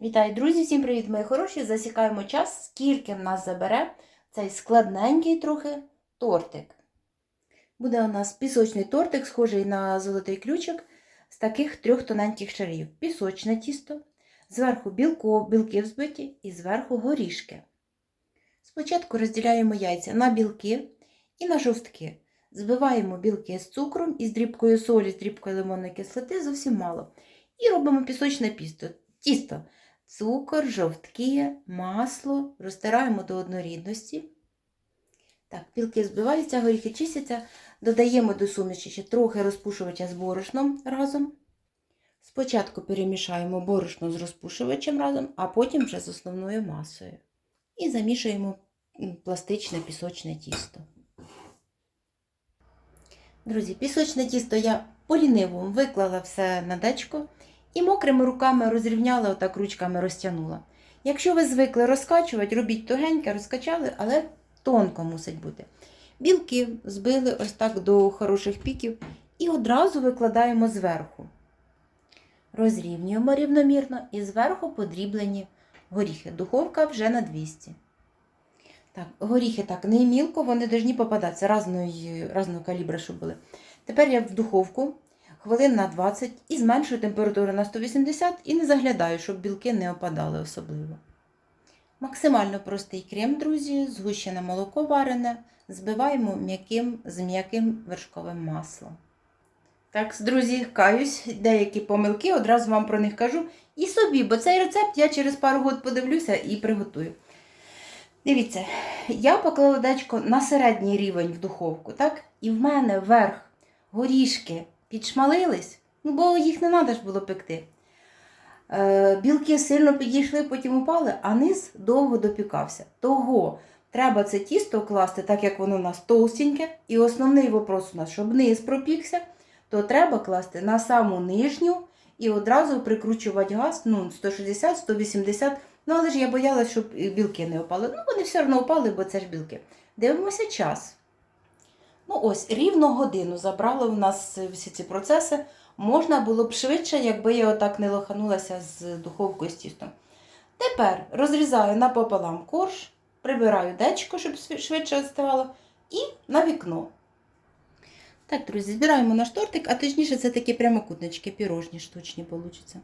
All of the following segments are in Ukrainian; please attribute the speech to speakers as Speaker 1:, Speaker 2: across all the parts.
Speaker 1: Вітаю, друзі! Всім привіт, мої хороші! Засікаємо час, скільки в нас забере цей складненький трохи тортик. Буде у нас пісочний тортик, схожий на золотий ключик, з таких трьох тоненьких шарів. Пісочне тісто, зверху білко, білки взбиті і зверху горішки. Спочатку розділяємо яйця на білки і на жовтки. Збиваємо білки з цукром і з дрібкою солі, з дрібкою лимонної кислоти зовсім мало. І робимо пісочне пісто. тісто. Цукор, жовтки, масло розтираємо до однорідності. Так, білки збиваються, горіхи чистяться, додаємо до суміші ще трохи розпушувача з борошном разом. Спочатку перемішаємо борошно з розпушувачем разом, а потім вже з основною масою. І замішуємо пластичне пісочне тісто. Друзі, пісочне тісто я по-лінивому виклала все на дечко і мокрими руками розрівняла, отак ручками розтягнула. Якщо ви звикли розкачувати, робіть тугеньке, розкачали, але тонко мусить бути. Білки збили ось так до хороших піків і одразу викладаємо зверху. Розрівнюємо рівномірно і зверху подріблені горіхи. Духовка вже на 200. Так, горіхи так не мілко, вони повинні попадатися разної, разного калібра, щоб були. Тепер я в духовку хвилин на 20 і зменшую температуру на 180 і не заглядаю, щоб білки не опадали особливо. Максимально простий крем, друзі, згущене молоко варене, збиваємо м'яким, з м'яким вершковим маслом. Так, друзі, каюсь, деякі помилки, одразу вам про них кажу. І собі, бо цей рецепт я через пару год подивлюся і приготую. Дивіться, я поклала дечко на середній рівень в духовку, так? І в мене вверх горішки підшмалились, ну бо їх не треба ж було пекти. Е, білки сильно підійшли, потім упали, а низ довго допікався. Того треба це тісто класти, так як воно у нас товстеньке. І основний вопрос у нас, щоб низ пропікся, то треба класти на саму нижню і одразу прикручувати газ ну, 160-180. Ну, але ж я боялась, щоб білки не опали. Ну, вони все одно опали, бо це ж білки. Дивимося час. Ну, ось, рівно годину забрало в нас всі ці процеси. Можна було б швидше, якби я отак не лоханулася з духовкою з тістом. Тепер розрізаю напополам корж, прибираю дечко, щоб швидше відставало, і на вікно. Так, друзі, збираємо наш тортик, а точніше це такі прямокутнички, пірожні штучні получаться.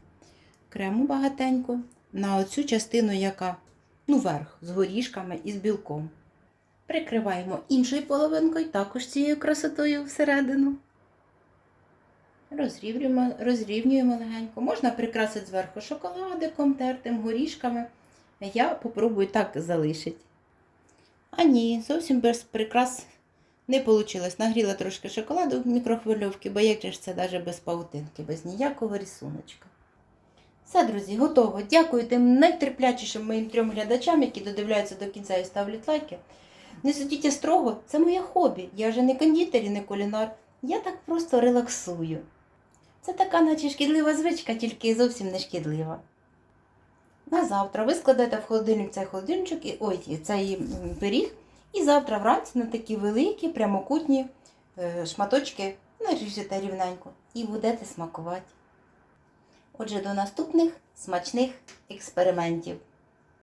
Speaker 1: Крему багатенько на оцю частину, яка ну, верх, з горішками і з білком. Прикриваємо іншою половинкою, також цією красотою всередину. Розрівнюємо, розрівнюємо легенько. Можна прикрасити зверху шоколадиком, тертим, горішками. Я попробую так залишити. А ні, зовсім без прикрас не вийшло. Нагріла трошки шоколаду в мікрохвильовці, бо як ж це навіть без паутинки, без ніякого рисуночка. Все, друзі, готово. Дякую тим найтерплячішим моїм трьом глядачам, які додивляються до кінця і ставлять лайки. Не судіть строго, це моє хобі. Я вже не кондитер і не кулінар. Я так просто релаксую. Це така, наче шкідлива звичка, тільки зовсім не шкідлива. На завтра ви складаєте в холодильник цей холодильничок і ой, цей пиріг. І завтра вранці на такі великі прямокутні е, шматочки наріжете рівненько і будете смакувати. Отже, до наступних смачних експериментів.